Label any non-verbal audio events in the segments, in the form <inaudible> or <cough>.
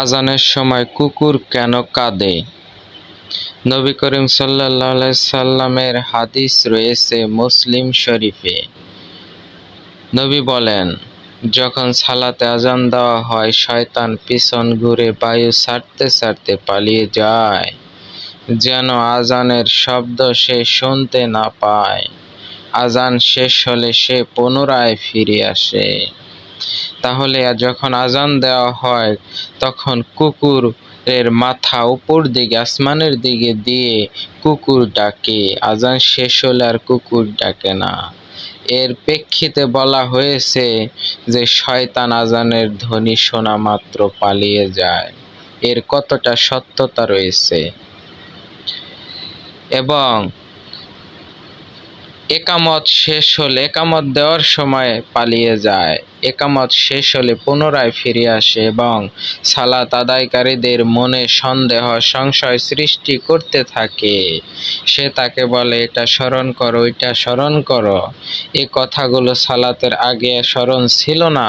আজানের সময় কুকুর কেন কাঁদে? নবী করিম সাল্লাহ সাল্লামের হাদিস রয়েছে মুসলিম শরীফে। নবী বলেন, যখন সালাতে আজান দেওয়া হয়, শয়তান পিছন ঘুরে বায়ু ছাড়তে ছাড়তে পালিয়ে যায়, যেন আজানের শব্দ সে শুনতে না পায়। আজান শেষ হলে সে পুনরায় ফিরে আসে। তাহলে যখন আজান দেওয়া হয়, তখন কুকুর এর মাথা উপর দিকে, আসমানের দিকে দিয়ে কুকুর ডাকে। আজান শেষ হলে আর কুকুর ডাকে না। এর প্রেক্ষিতে বলা হয়েছে যে, শয়তান আজানের ধ্বনি শোনা মাত্র পালিয়ে যায়। এর কতটা সত্যতা রয়েছে? এবং একামত শেষ হলে, একামত দেওয়ার সময় পালিয়ে যায়। একামত শেষ হলে পুনরায় ফিরে আসে এবং সালাত আদায়কারীদের মনে সন্দেহ, সংশয় সৃষ্টি করতে থাকে। সে তাকে বলে, এটা স্মরণ করো, ওইটা স্মরণ করো। এই কথাগুলো সালাতের আগে স্মরণ ছিল না।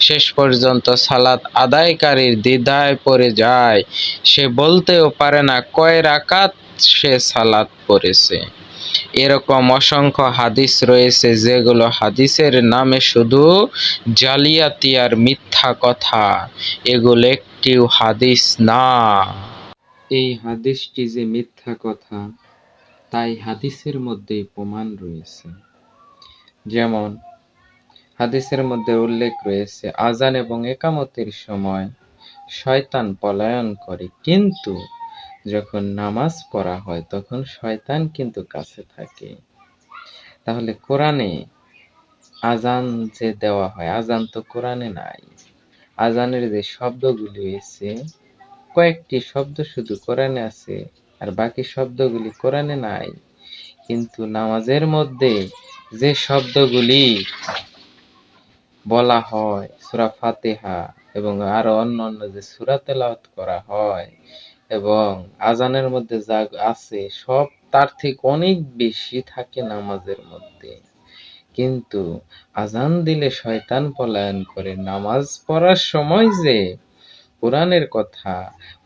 শেষ পর্যন্ত সালাত আদায়কারীর দ্বিধায় পড়ে যায়। সে বলতেও পারে না কয় রাকাত সে সালাত পড়েছে। এরকম অসংখ্য হাদিস রয়েছে যেগুলো হাদিসের নামে শুধু জালিয়াতি আর মিথ্যা কথা। এগুলো একটিও হাদিস না। এই হাদিসটি যে মিথ্যা কথা, তাই হাদিসের মধ্যেই প্রমাণ রয়েছে। যেমন, হাদিসের মধ্যে উল্লেখ রয়েছে আজান এবং একামতের সময় শয়তান পলায়ন করে, কিন্তু যখন নামাজ পড়া হয়, তখন শয়তান কিন্তু কাছে থাকে। তাহলে কোরআনে আজান যে দেওয়া হয় আজান তো কোরআনে নাই। আজানের যে শব্দগুলি হয়েছে, কয়েকটি শব্দ শুধু কোরআনে আছে, আর বাকি শব্দগুলি কোরআনে নাই। কিন্তু নামাজের মধ্যে যে শব্দগুলি বলা হয়, সুরা ফাতেহা এবং আরও অন্য অন্য যে সুরা তেলাওয়াত করা হয় এবং আজানের মধ্যে যা আছে, সব তার থেকে অনেক বেশি থাকে নামাজের মধ্যে। কিন্তু আজান দিলে শয়তান পলায়ন করে, নামাজ পড়ার সময় যে কোরআনের কথা,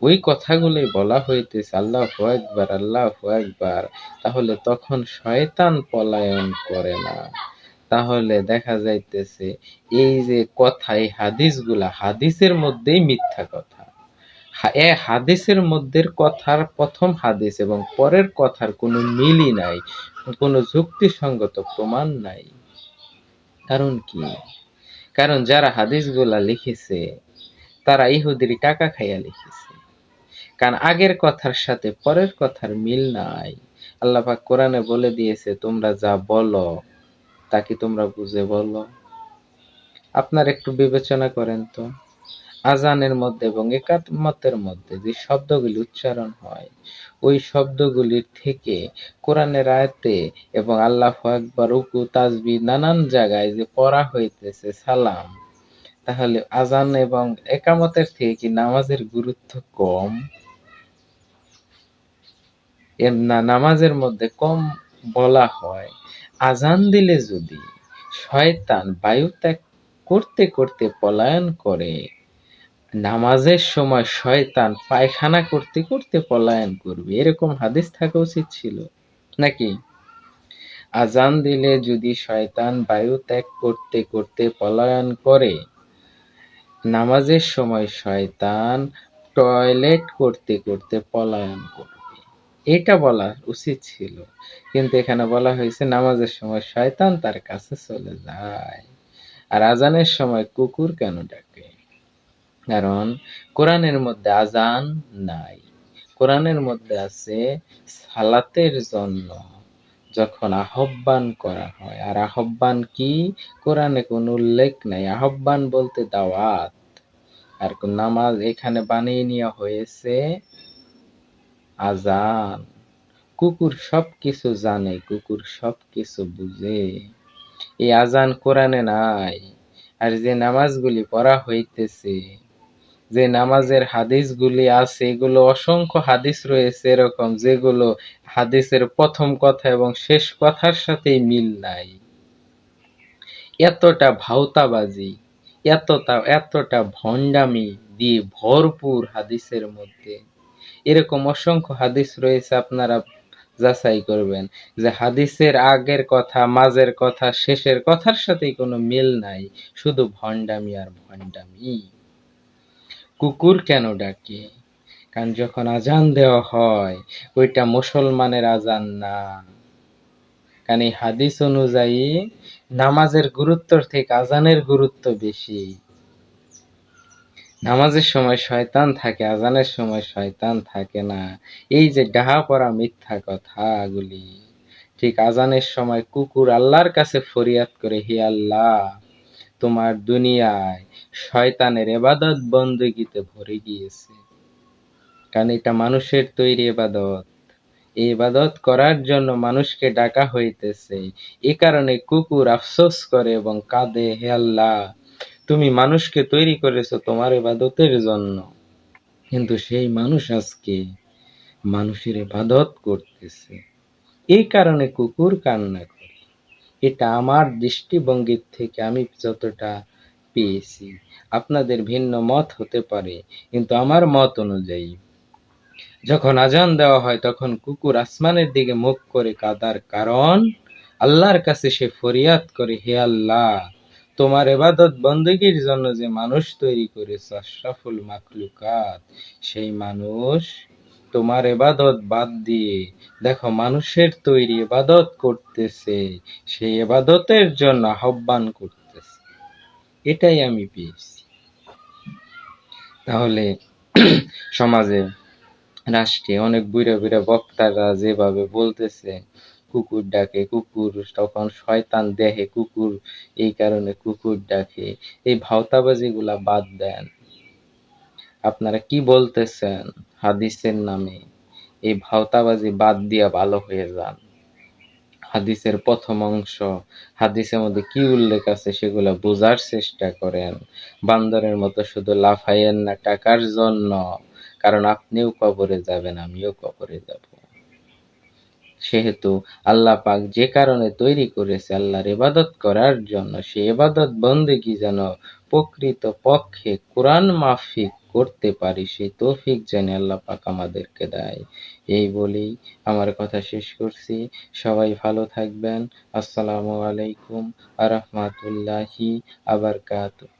ওই কথাগুলোই বলা হইতেছে, আল্লাহ একবার আল্লাহ একবার তাহলে তখন শয়তান পলায়ন করে না। তাহলে দেখা যাইতেছে, এই যে কথা, এই হাদিসগুলা, হাদিসের মধ্যেই মিথ্যা কথা। এ হাদিসের মধ্যে কথার প্রথম হাদিস এবং পরের কথার কোনো মিলই নাই, কোনো যুক্তিসঙ্গত প্রমাণ নাই। কারণ কি? কারণ যারা হাদিসগুলা লিখেছে, তারা ইহুদির টাকা খাইয়া লিখেছে। কারণ আগের কথার সাথে পরের কথার মিল নাই। আল্লাহ পাক কোরআনে বলে দিয়েছে, তোমরা যা বলো, তা কি তোমরা বুঝে বলো? আপনার একটু বিবেচনা করেন তো। আজানের মধ্যে এবং একাত্মতের মধ্যে যে শব্দগুলি উচ্চারণ হয়, ওই শব্দগুলির থেকে কোরআনের আয়তে এবং আল্লাহ একবার উকু তাজবি নানান জায়গায় যে পড়া হইতেছে সালাম, তাহলে আজান এবং একামতের থেকে কি নামাজের গুরুত্ব কম? না, নামাজের মধ্যে কম বলা হয়। আজান দিলে যদি শয়তান বায়ু ত্যাগ করতে করতে পলায়ন করে নামাজের সময় শয়তান পায়খানা করতে করতে পলায়ন করবে। এরকম হাদিস থাকা উচিত ছিল। নাকি? আজান দিলে যদি শয়তান বায়ু ত্যাগ করতে করতে পলায়ন করে, নামাজের সময় শয়তান টয়লেট করতে করতে পলায়ন করবে। এটা বলা উচিত ছিল। কিন্তু এখানে বলা হয়েছে নামাজের সময় শয়তান তার কাছে চলে যায়। আর আজানের সময় কুকুর কেন ডাকে? কারণ কোরআনের মধ্যে আজান নাই। কোরআনের মধ্যে আছে সালাতের জন্য যখন আহ্বান করা হয়। আর আহ্বান কি? কোরআনে কোনো উল্লেখ নাই। আহ্বান বলতে দাওয়াত। আর কোন নামাজ এখানে বানিয়ে নেওয়া হয়েছে আজান। কুকুর সব কিছু জানে, কুকুর সব কিছু বুঝে। এই আজান কোরআনে নাই। আর যে নামাজগুলি পড়া হইতেছে যে নামাজের হাদিসগুলি আছে, এগুলো অসংখ্য হাদিস রয়েছে এরকম, যেগুলো হাদিসের প্রথম কথা এবং শেষ কথার সাথে মিল নাই। এতটা ভাওতাবাজি, এতটা এতটা ভণ্ডামি দিয়ে ভরপুর হাদিসের মধ্যে। এরকম অসংখ্য হাদিস রয়েছে, আপনারা যাচাই করবেন যে হাদিসের আগের কথা, মাঝের কথা, শেষের কথার সাথে কোনো মিল নাই, শুধু ভণ্ডামি আর ভণ্ডামি। কুকুর কেন ডাকে? কারণ যখন আজান দেওয়া হয়, ওইটা মুসলমানের আজান না। কারণ এই হাদিস অনুযায়ী নামাজের গুরুত্বর থেকে আজানের গুরুত্ব বেশি। নামাজের সময় শয়তান থাকে, আজানের সময় শয়তান থাকে না। এই যে ডাহা পড়া মিথ্যা কথাগুলি, ঠিক আজানের সময় কুকুর আল্লাহর কাছে ফরিয়াদ করে, হে আল্লাহ, তোমার দুনিয়ায় শয়তানের এবাদত বন্দগিতে ভরে গিয়েছে। কারণ এটা মানুষের তৈরি এবাদত। এই ইবাদত করার জন্য মানুষকে ডাকা হইতেছে। এ কারণে কুকুর আফসোস করে এবং কাঁদে, হে আল্লাহ, তুমি মানুষকে তৈরি করেছ তোমার ইবাদতের জন্য। কিন্তু সেই মানুষ আজকে মানুষের এবাদত করতেছে। এই কারণে কুকুর কান্না করে। এটা আমার দৃষ্টিভঙ্গির থেকে আমি যতটা পেয়েছি। আপনাদের ভিন্ন মত হতে পারে, কিন্তু আমার মত অনুযায়ী। যখন আজান দেওয়া হয়, তখন কুকুর আসমানের দিকে মুখ করে কাদার কারণ, আল্লাহর কাছে সে ফরিয়াদ করে, হে আল্লাহ, তোমার এবাদত বন্দগীর জন্য যে মানুষ তৈরি করেছে, আশরাফুল মাখলুকাত, সেই মানুষ তোমার এবাদত বাদ দিয়ে, দেখো মানুষের তৈরি এবাদত করতেছে, সেই এবাদতের জন্য আহ্বান করতেছে। এটাই আমি পেয়েছি। তাহলে <clears throat> সমাজে, রাষ্ট্রে অনেক বুড়া বুড়া বক্তারা যেভাবে বলতেছে, কুকুর ডাকে, কুকুর তখন শয়তান দেহে কুকুর এই কারণে কুকুর ডাকে, এই ভাওতাবাজিগুলা বাদ দেন। আপনারা কি বলতেছেন হাদিসের নামে? এই ভাওতাবাজি বাদ দিয়া ভালো হয়ে যান। হাদিসের প্রথম অংশ, হাদিসের মধ্যে কি উল্লেখ আছে সেগুলো বোঝার চেষ্টা করেন। বান্দরের মতো শুধু লাফাইয়েন না, টাকার জন্য। কারণ আপনিও কবরে যাবেন, আমিও কবরে যাব। সেহেতু আল্লাহ পাক যে কারণে তৈরি করেছে আল্লাহর ইবাদত করার জন্য, সে ইবাদত বন্দেগী যেন প্রকৃত পক্ষে কোরআন মাফিক করতে পারি সেই তৌফিক যেন আল্লাহ পাক আমাদেরকে দেয়। এই বলেই আমার কথা শেষ করছি। সবাই ভালো থাকবেন। আসসালামু আলাইকুম আ রহমাতুল্লাহি আবরকাতুহ